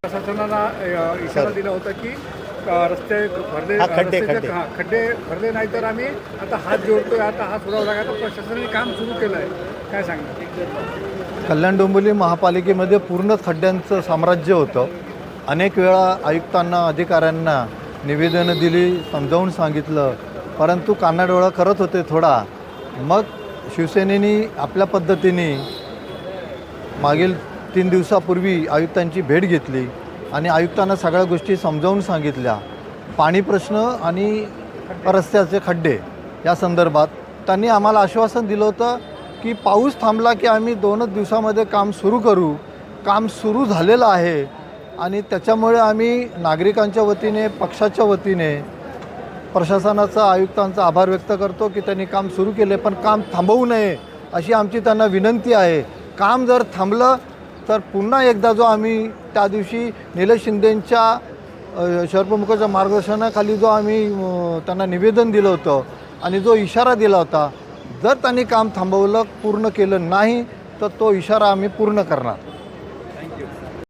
प्रशासनाला इशारा दिला होता की रस्ते भरले खड्डे खड्डे. भरले नाही तर आम्ही आता हात जोडतोय आता हात सोडावा लागेल प्रशासनाने काम सुरू केलं आहे काय सांगणार? कल्याण डोंबिवली महापालिकेमध्ये पूर्ण खड्ड्यांचं साम्राज्य होतं. अनेक वेळा आयुक्तांना अधिकाऱ्यांना निवेदनं दिली समजावून सांगितलं. परंतु कानाडोळा करत होते थोडा. मग शिवसेनेने आपल्या पद्धतीने मागील तीन दिवसापूर्वी आयुक्तांची भेट घेतली आणि आयुक्तांना सगळ्या गोष्टी समजावून सांगितल्या. पाणी प्रश्न आणि रस्त्याचे खड्डे या संदर्भात त्यांनी आम्हाला आश्वासन दिलं होतं की पाऊस थांबला की आम्ही दोनच दिवसामध्ये काम सुरू करू. काम सुरू झालेलं आहे आणि त्याच्यामुळे आम्ही नागरिकांच्या वतीने पक्षाच्या वतीने प्रशासनाचा आयुक्तांचा आभार व्यक्त करतो की त्यांनी काम सुरू केले पण काम थांबवू नये अशी आमची त्यांना विनंती आहे. काम जर थांबलं तर पुन्हा एकदा जो आम्ही त्या दिवशी निलेश शिंदेंच्या अ, शहरप्रमुखाच्या मार्गदर्शनाखाली जो आम्ही त्यांना निवेदन दिलं होतं आणि जो इशारा दिला होता जर त्यांनी काम थांबवलं पूर्ण केलं नाही तर तो इशारा आम्ही पूर्ण करणार.